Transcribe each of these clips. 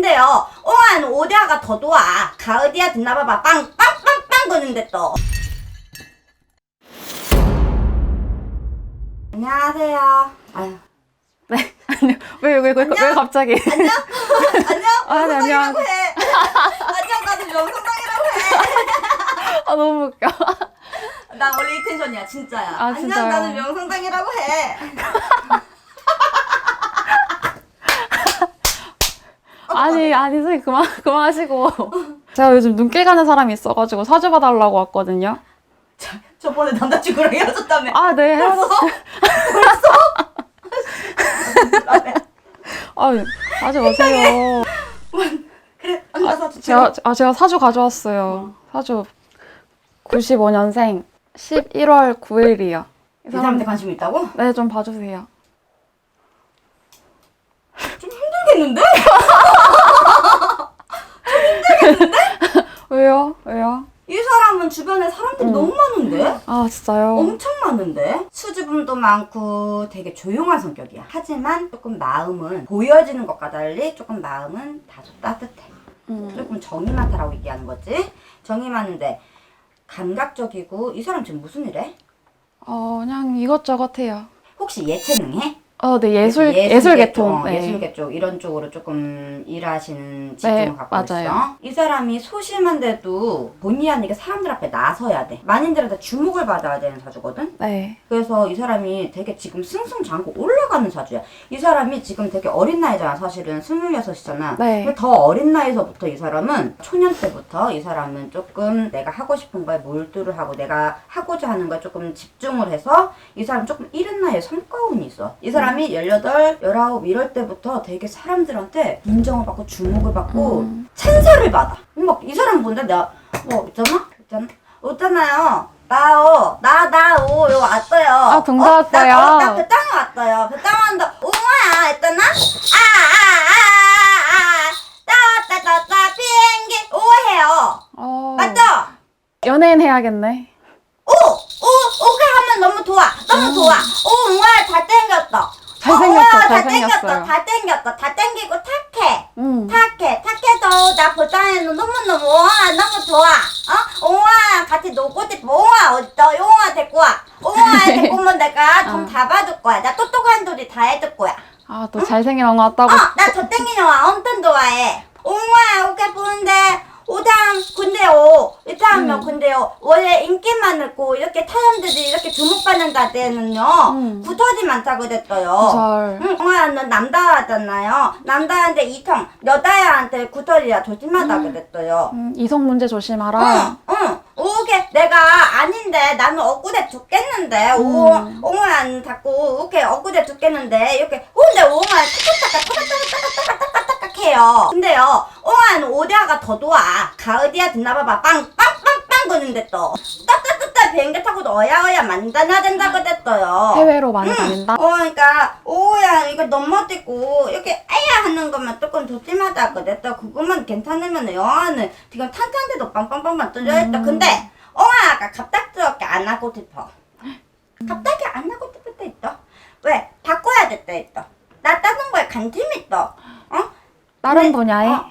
근데요, 옹안 오디아가 더 좋아. 가으디아 듣나봐봐. 빵, 빵, 빵, 빵 거는데 또. 안녕하세요. 아유, 네. 아니요. 왜, 왜, 왜, 왜 안녕? 갑자기? 안녕? 안녕? 아, 네, 명성당이라고 안녕. 해. 안녕, 나도 명성당이라고 해. 아, 너무 웃겨. 나 원래 이 텐션이야, 진짜야. 아, 안녕, 진짜요? 나는 명성당이라고 해. 아니, 아니, 선생님, 그만, 그만하시고. 제가 요즘 눈길 가는 사람이 있어가지고 사주 봐 달라고 왔거든요. 저번에 남자친구랑 헤어졌다며. 아, 네, 헤어졌어요. 아, 하지 마세요. 그래, 언니가 사주 제가, 아, 제가 사주 가져왔어요. 사주 95년생 11월 9일이요. 이 사람한테 관심 있다고? 네, 좀 봐주세요. 힘들겠는데? 왜요? 왜요? 이 사람은 주변에 사람들이 너무 많은데? 아, 진짜요? 엄청 많은데? 수줍음도 많고 되게 조용한 성격이야. 하지만 조금 마음은 보여지는 것과 달리 조금 마음은 다소 따뜻해. 음. 조금 정이 많다라고 얘기하는 거지. 정이 많은데 감각적이고 이 사람 지금 무슨 일 해? 어, 그냥 이것저것 해요. 혹시 예체능 해? 어, 네, 예술, 예술, 계통. 어, 네. 예술 계통 이런 쪽으로 조금 일하시는 직종을 네, 갖고 맞아요. 있어. 이 사람이 소심한데도 본의 아니게 사람들 앞에 나서야 돼. 만인들한테 주목을 받아야 되는 사주거든. 네. 그래서 이 사람이 되게 지금 승승장구 올라가는 사주야. 이 사람이 지금 되게 어린 나이잖아. 사실은 스물여섯이잖아. 네. 근데 더 어린 나이서부터 이 사람은 초년 때부터 이 사람은 조금 내가 하고 싶은 거에 몰두를 하고 내가 하고자 하는 거에 조금 집중을 해서 이 사람 조금 이른 나이에 성과운이 있어. 이 사람 이 18, 19 이럴 때부터 되게 사람들한테 인정을 받고 주목을 받고 음. 찬사를 받아. 막 이 사람 본데 내가 뭐 있잖아? 있잖아? 있잖아요. 나요. 나, 나, 오, 요 왔어요. 아, 동사 왔어요. 나, 어, 나 배짱이 왔어요. 배짱 왔는데, 옹아야, 있잖아? 아, 아, 아, 아, 따, 따, 따, 따, 비행기, 오해요. 어. 맞죠? 연예인 해야겠네. 오, 오, 오케이 하면 너무 좋아. 너무 좋아. 오, 옹아야, 다 어, 땡겼어. 다 땡겼어. 다 땡기고 착해. 음. 착해. 착해도 나 보다에는 너무너무 옹아 너무 좋아. 어? 옹아 같이 놀고 싶어. 옹아 어딨어? 옹아 데리고 와. 옹아 데리고 오면 내가 돈다 받을 거야. 나 똑똑한 소리 다 해줄 거야. 아, 또 잘생긴 엉 왔다고. 어, 나 저 땡기는 영화 엄청 좋아해. 오장 근데요 음. 근데요 원래 인기 많고 이렇게 사람들이 이렇게 주목받는 자리에는요 음. 구터지 많다 그랬어요. 절. 응, 엉아야, 너 남자잖아요. 남자한테 이성, 여자한테 구털이야 조심하다 그랬어요. 음, 이성 문제 조심하라. 응, 응. 오게 내가 아닌데 나는 억울해 죽겠는데 오, 음. 옹아 자꾸 이렇게 억울해 죽겠는데 이렇게 근데 옹아 타닥타닥 타닥타닥 타닥타닥 해요. 근데요, 옹아는 오디아가 더 좋아. 가으디아 듣나봐봐. 빵, 빵, 빵, 빵 거는데 또. 따따따따 비행기 타고도 어야어야 만다나 된다 그랬어요. 해외로 많이 다닌다. 어, 그러니까 오야 이거 넘어지고 이렇게 아야 하는 것만 조금 조심하다 그랬다. 그것만 괜찮으면 영화는 지금 탄탄대도 빵빵빵빵 뚫려 있다. 음. 근데 엉아가 갑작스럽게 안 하고 싶어. 갑자기 안 하고 싶을 때 있어. 왜? 바꿔야 될 때 있어. 나 다른 거에 관심이 있어. 어? 다른 분야에. 어,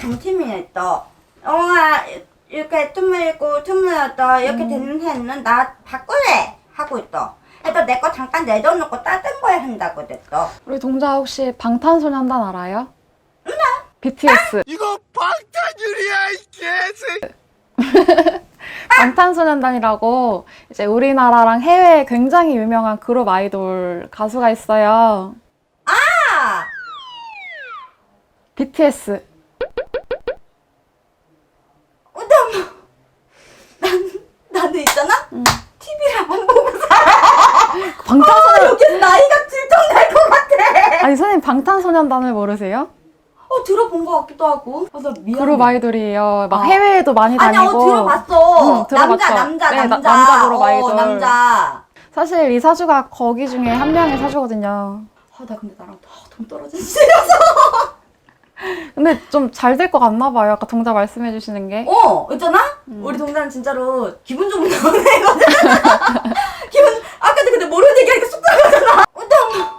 있어. 엉아 이렇게 스물고 스물여덟 이렇게 음. 되는 해는 나 바꿀래 하고 있어. 그래서 내 거 잠깐 내려놓고 다른 거에 한다고 됐어. 우리 동자 혹시 방탄소년단 알아요? BTS. 이거 방탄유리야 이 개새. 방탄소년단이라고 이제 우리나라랑 해외에 굉장히 유명한 그룹 아이돌 가수가 있어요. 아! BTS. 음. TV를 안 보고 살아. 방탄소년 여기 나이가 들통날 것 같아. 아니 선생님 방탄소년단을 모르세요? 어, 들어본 것 같기도 하고. 아, 나 미안해. 그룹 아이돌이에요. 막 어. 해외에도 많이 아니, 다니고. 어, 들어봤어. 응. 남자, 남자, 네, 나- 남자. 남자 그룹 어, 아이돌. 남자. 사실 이 사주가 거기 중에 한 명의 사주거든요. 아, 나 근데 나랑 더돈 떨어진 시여서. 근데 좀 잘 될 것 같나 봐요. 아까 동자 말씀해 주시는 게. 어, 있잖아? 음. 우리 동자는 진짜로 기분 좋은 나오는 애거든. 기분, 아까도 근데 모르는 얘기하니까 쑥 들어가잖아. 어떤,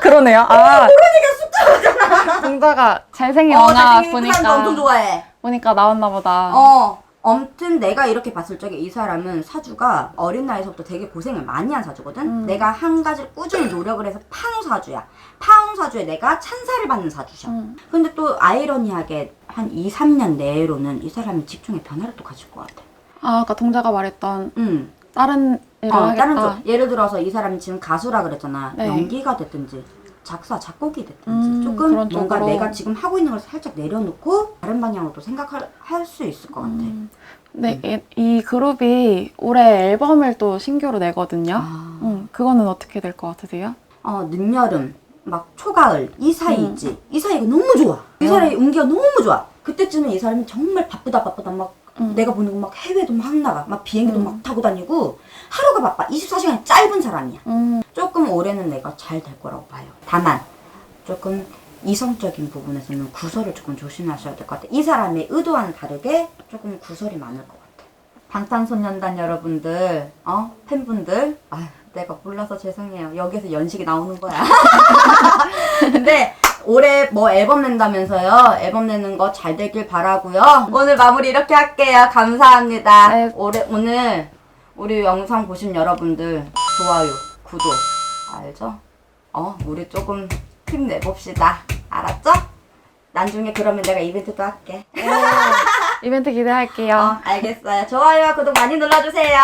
그러네요. 아, 모르는 얘기가 동자가 잘생긴 어, 왕아 그 사람도 엄청 보니까 좋아해. 보니까 나왔나 보다. 어, 아무튼 내가 이렇게 봤을 적에 이 사람은 사주가 어린 나이에서부터 되게 고생을 많이 한 사주거든. 음. 내가 한 가지를 꾸준히 노력을 해서 파운 사주야. 파운 사주에 내가 찬사를 받는 사주셔. 음. 근데 또 아이러니하게 한 2, 3년 내로는 이 사람이 직종의 변화를 또 가질 것 같아. 아 아까 동자가 말했던 응. 다른 일을 어, 하겠다. 쪽. 예를 들어서 이 사람이 지금 가수라 그랬잖아. 네. 연기가 됐든지 작사, 작곡이 됐든지 음, 조금 그런 뭔가 쪽으로. 내가 지금 하고 있는 걸 살짝 내려놓고 다른 방향으로 또 생각할 할 수 있을 것 같아. 음. 근데 이, 이 그룹이 올해 앨범을 또 신규로 내거든요. 아. 음, 그거는 어떻게 될 것 같으세요? 어, 늦여름, 막 초가을 이 사이 음. 이 사이가 너무 좋아. 이 사이의 운기가 너무 좋아. 그때쯤에 이 사람이 정말 바쁘다 바쁘다 막 음. 내가 보는 거 막 해외도 막 나가. 막 비행기도 음. 막 타고 다니고 하루가 바빠. 24시간이 짧은 사람이야. 음, 조금 올해는 내가 잘 될 거라고 봐요. 다만 조금 이성적인 부분에서는 구설을 조금 조심하셔야 될 것 같아. 이 사람의 의도와는 다르게 조금 구설이 많을 것 같아. 방탄소년단 여러분들, 어 팬분들, 아 내가 몰라서 죄송해요. 여기에서 연식이 나오는 거야. 근데 올해 뭐 앨범 낸다면서요? 앨범 내는 거 잘 되길 바라고요. 오늘 마무리 이렇게 할게요. 감사합니다. 네. 올해 오늘 우리 영상 보신 여러분들 좋아요, 구독 알죠? 어, 우리 조금 힘내 봅시다. 알았죠? 나중에 그러면 내가 이벤트도 할게. 이벤트 기대할게요. 어, 알겠어요. 좋아요, 구독 많이 눌러주세요.